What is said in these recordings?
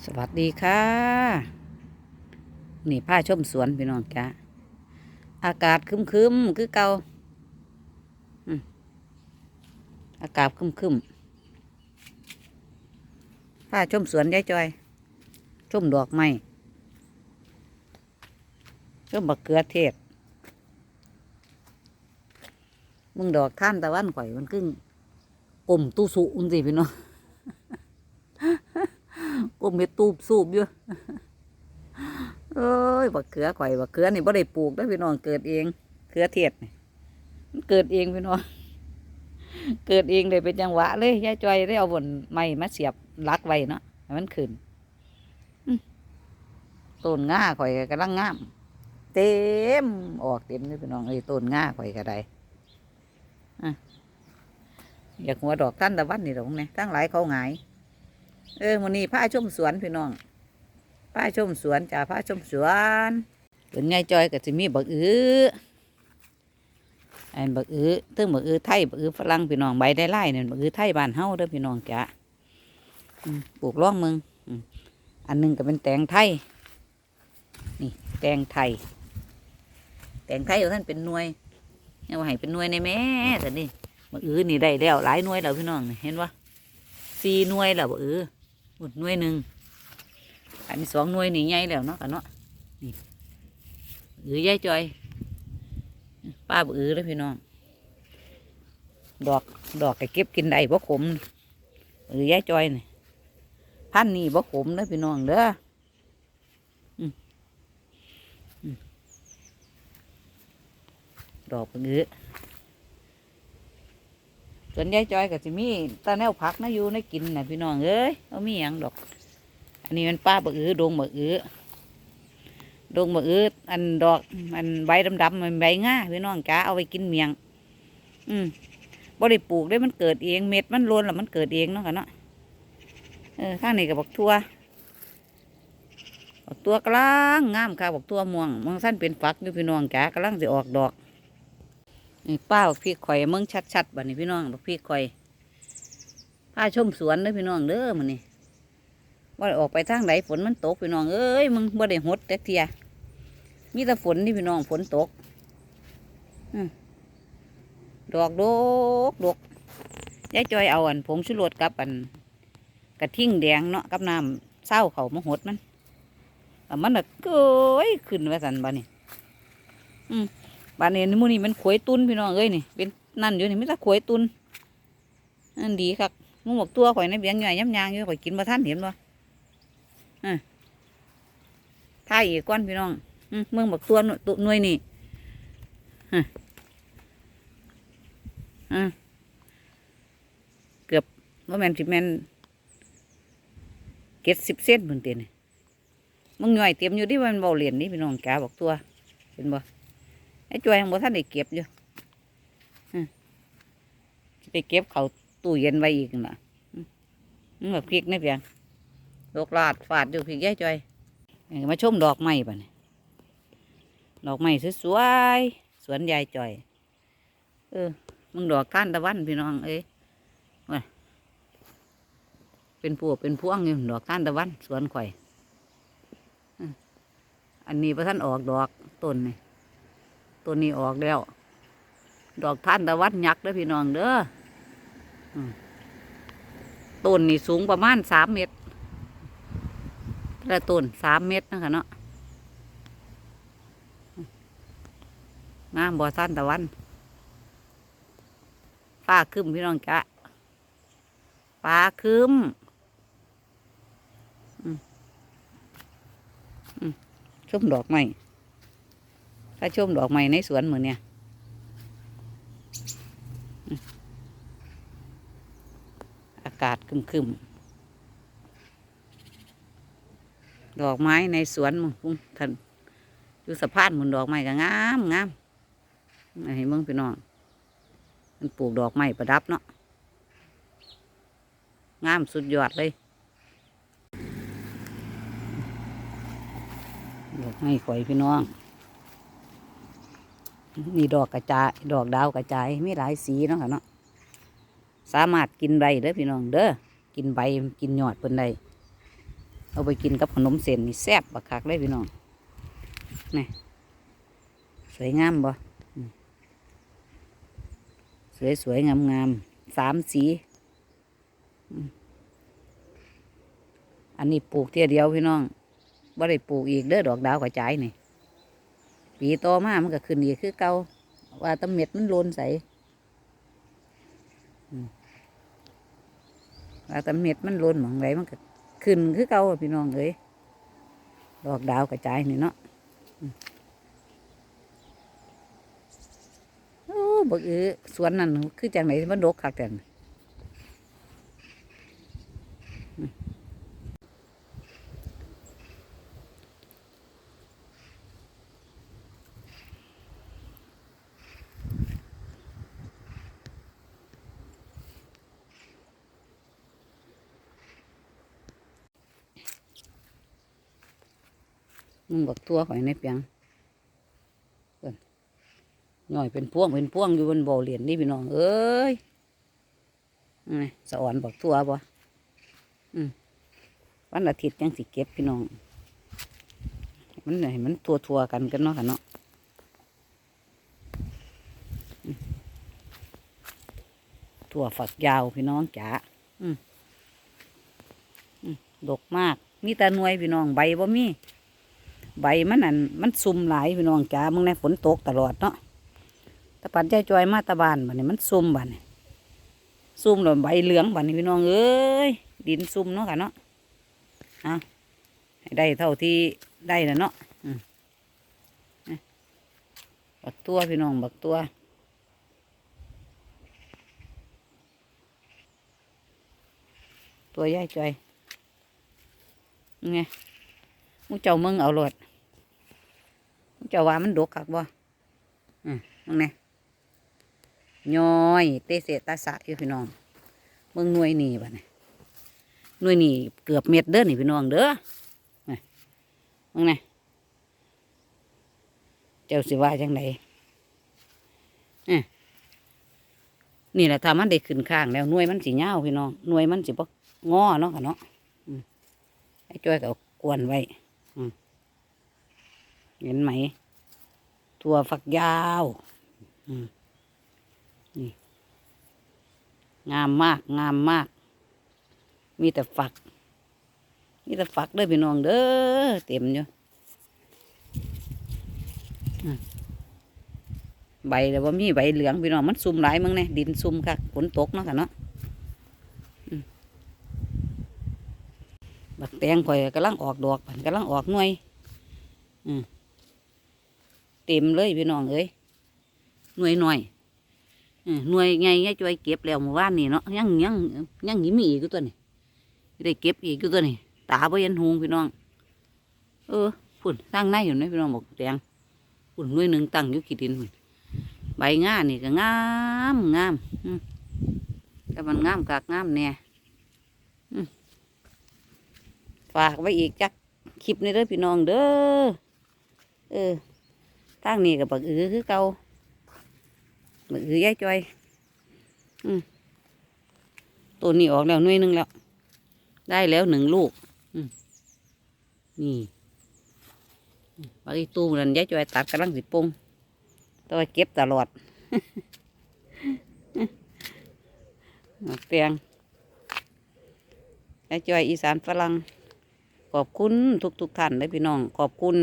สวัสดีค่ะ นี่ผ้าชมสวนพี่น้องจ้าอากาศครึมคือเกาอากาศครึมผ้าชมสวนยายจอย ชมดอกไม้ชมบักเขือเทศ มึงดอกท่านตะวันข่อยมันครึ่งกลมตู้สุอุ้นสิพี่น้อง กลมเม็ดตูบสูบอยู่เอ้ยบักเขือข่อยบักเขือนี่บ่ได้ปลูกนะพี่น้องเกิดเอง เขือเทศนี่มันเกิดเองพี่น้องเกิดเองเลยเป็นจังหวะเลยยายจอยได้เอาบนไม้มาเสียบลักไว้เนาะให้มันขึ้นต้นง่าข่อยกำลังงาม เต็มออกเต็มเลยพี่น้องเอ้ยต้นง่าข่อยก็ไดอะอยากหัวดอกท่านตะวันนี่ดอกนี่ทั้งหลายเขาหงาย เออวันนี้พาชมสวนพี่น้องพาชมสวนจ้าพาชมสวนเป็นไงจอยก็จะมีบักอื้ออันบักอื้อเทั้งบักอื้อไทยบักอื้อฝรั่งพี่น้องใบได้ไล่เนี่ยบักอื้อไทยบ้านเฮาเด้อพี่น้องจ้าปลูกร่องมึงอันหนึงก็เป็นแตงไทยนี่แตงไทย แตงไทยของท่านเป็นหน่วยเอาให้เป็นหน่วยในแม่แต่นี่บักอื้อนี่ได้แล้วหลายหน่วยแล้วพี่น้องเห็นปะสี่หน่วยแล้วบ่เออ หมดหน่วยหนึ่งอันนี้สองหน่วยนี่ใหญ่แล้วเนาะกันเนาะนี่เออยายจอยป้าบ่เออแล้วพี่น้องดอกดอกก็เก็บกินได้บ่ขมเออยายจอยนี่พันนี่บ่ขมเด้อพี่น้องเด้ออืมอืมดอกบ่เออ ส่วนยายจอยก็สิมีตาแนวผักนะอยู่ในกินนะพี่น้องเอ้ยเอามีหยังดอก อันนี้มันป้าบะอือดงบะอือดงบะอืออันดอกอันใบดำๆมันใบง่าพี่น้องจ้าเอาไปกินเมียง อืมบ่ได้ปลูกได้มันเกิดเองเม็ดมันล้วนแล้วมันเกิดเองเนาะกันเนาะเออข้างนี้ก็บบอกทั่วบอกตัวกลางงามค่ะบอกตัวม่วงมองสั้นเป็นฝักอยู่พี่น้องจ้ากำลังจะออกดอก นี่ป้าพี่ข่อยมึงชัดๆบัดนี้พี่น้องพี่ข่อยพาชมสวนเด้อพี่น้องเด้อมันนี่ว่าออกไปทางไหนฝนมันตกพี่น้องเอ้ยมึงบ่ได้หดแต่เทียมีแต่ฝนนี่พี่น้องฝนตกอืมดอกดกดกยายจอยเอาอันผงชูรสกับอันกระทิ่งแดงเนาะกับน้ำเศร้าเขามาหดมันมันน่ะเกยขึ้นว่าสันบ้านี่อืม บ้านนี้นี่มูนี่มันขวยตุนพี่น้องเอ้ยนี่เป็นนั่นอยู่นี่ไม่ต้องขวยตุนนั่นดีครับมึงบอกตัวข่อยในเบียงใหญ่ย้ำยางอยู่ข่อยกินมาท่านเห็นบ่อ่าท่ายอีกก้อนพี่น้องอืมมึงบอกตัวตัวหน่วยนี่เกือบว่าแมนสิแมนเก็ดสิบเซนเหมือนเตียนี่มึงหน่อยเตรียมอยู่ที่มันเบาเหรียญนี่พี่น้องแกบอกตัว เห็นบ่ ไอ้จวยยังบ่ท่านได้เก็บอยู่ไปเก็บเขาตู้เย็นไว้อีกน่ะมันแบบพริกนี่เพียงดอกลาดฝาดอยู่พริกแย่จอยมาชมดอกไม้ป่ะนี่ดอกไม้สวยๆสวนยายจอย เออมึงดอกท่านตะวันพี่น้องเอ้ยว่าเป็นพวกเป็นพวงอยู่ดอกท่านตะวันสวนข่อยอันนี้พระท่านออกดอกต้นนี่ ตัวนี้ออกแล้ว ดอกท่านตะวันยักษ์เด้อพี่น้องเด้อต้นนี่สูงประมาณสามเมตรแต่ละต้นสามเมตรนะคะเนาะงามบ่อท่านตะวันฟ้าครึมพี่น้องจ้ะฟ้าคืมอืมอืมชมดอกไม้ ถ้าชมดอกไม้ในสวนมือเนี่ยอากาศครึมๆดอกไม้ในสวนมึงท่านอยู่สะพานมุนดอกไม้ก็งามงามให้มึงพี่น้องมันปลูกดอกไม้ประดับเนาะงามสุดยอดเลยดอกไม้ข่อยพี่น้อง มีดอกกระจายดอกดาวกระจายมีหลายสีเนาะค่ะเนาะสามารถกินใบเด้อพี่น้องเด้อกินใบกินยอดเพิ่นได้เอาไปกินกับขนมเส้นนี่แซ่บบักคักเลยพี่น้องนี่สวยงามบ่สวยสวยงามงามสามสีอันนี้ปลูกเที่ยเดียวพี่น้องบ่ได้ปลูกอีกเด้อดอกดาวกระจายนี่ ปีต่อมามันก็ขึ้นอีกคือเก่าว่าแตะเม็ดมันโลนใสว่าแตะเม็ดมันโลนหมองไรมันก็ขึ้นคือเก่าพี่น้องเอ้ยดอกดาวกระจายนี่เนาะโอ้บักเออสวนนั่นคือจังไหนมันดกคักแต่น มึงบักตัวข่อยในเปียงเพิ่นหน่อยเป็นพ่วงเป็นพ่วงอยู่บนบ่อเหรียญนี่พี่น้องเอ้ยนี่สะอ่อนบักตัวบ่อืมวันอาทิตย์ยังสิเก็บพี่น้อง มันไหนมันทัวทัวกันกันเนาะค่ะเนาะถั่วฝักยาวพี่น้องจ๋าอืมอืมดกมาก มีแต่หน่วยพี่น้องใบบ่มี ใบมันนั่นมันซุ่มหลายพี่น้องจ๋ามึงในฝนตกตลอดเนาะตะปัดใจจอยมาตะบานบัดนี้มันซุ่มบัดนี้ซุ่มแล้วใบเหลืองบัดนี้พี่น้องเอ้ยดินซุ่มเนาะค่ะเนาะอาให้ได้เท่าที่ได้แล้วเนาะอืมนี่บักตัวพี่น้องบักตัวตัวใหญ่จอยไง มูเจ้ามึงเอาโลดมูเจ้าว่ามันดกคักบ่อืมนั่งไงย้อยเตะเสะตาสะอยู่พี่น้องเบิ่งหน่วยนี่บัดนี้หน่วยนี่เกือบเม็ดเด้อนี่พี่น้องเด้อนี่มึงไงเจ้าสิว่าจังไดอะนี่แหละถ้ามันได้ขึ้นข้างแล้วหน่วยมันสิยาวพี่น้องหน่วยมันสิบ่งอเนาะค่ะเนาะอืมไอ้จ้อยก็เอากวนไว้ เห็นไหมตัวฝักยาวนี่งามมาก งามมาก มีแต่ฝัก มีแต่ฝักเด้อพี่น้องเด้อเต็มอยู่ใบแต่ว่ามีใบเหลืองพี่น้องมันซุ่มหลายมึงเนี่ยดินซุ่มค่ะฝนตกเนาะค่ะเนาะอืม บักแตงข่อยกำลังออกดอกกำลังออกหน่วย อืมเต็มเลยพี่น้องเอ้ยหน่วยหน่อยออหน่วยไงไงจอยเก็บแล้วเมื่อวานนี่เนาะยังยังยังยิมีอีก็ตัวนี่ได้เก็บอีกอยู่ตัวนี่ตาบ่ยันหงพี่น้อง เออฝุ่นตั้งในอยู่นะพี่น้องบอกแดงฝุ่นหน่วยหนึ่งตั้งอยู่ขีดินฝุ่นใบง่านี่ก็งามงามอืมแต่มันงามกากงามแน่อืม ฝากไว้อีกจักคลิปในี้เด้อพี่น้องเด้อเออทางนี้กับบักอือคือเก่าบักอือยายจอย อืมตัวนี้ออกแล้วหน่วยหนึ่งแล้ว ได้แล้วหนึ่งลูก อืมนี่บักอีตูนั่นยายจอยตัดกำลังสิปรุงตัวเก็บตลอดบักเตียงยายจอยอีสานฝรั่ง ขอบคุณทุกๆท่านเลยพี่น้อง ขอบคุณ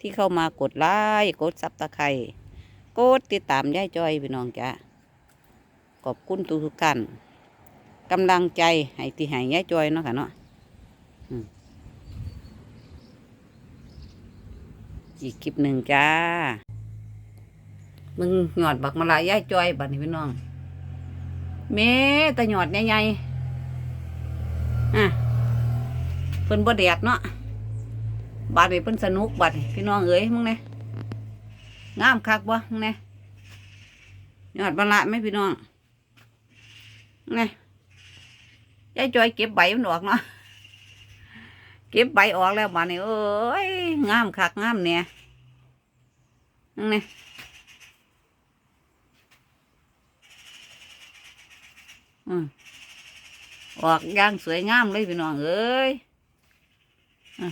ที่เข้ามากดไลค์กดซับตะไคร่กดติดตามย่ายจอยพี่น้องจ้ะขอบคุณทุกทุกๆท่านกำลังใจให้ที่ให้ย่ายจอยเนาะค่ะเนาะอีกคลิปหนึ่งจ้า มึงหยอดบักมาลายย่ายจอยบัดนี้พี่น้องเมต่หยอดใหญ่ๆอะ เพิ่นบ่แดดเนาะบาดนี้เพิ่นสนุกบาดนี้พี่น้องเอ้ยมึงเนี่ยงามคักบ่มึงเนี่ยยอดบรรละไหมพี่น้องมึงเนี่ยยายจอยเก็บใบมันออกเนาะเก็บใบออกแล้วบาดนี้เอ้ยงามคักงามเนี่ยมึงเนี่ยอออกอย่างสวยงามเลยพี่น้องเอ้ย อะ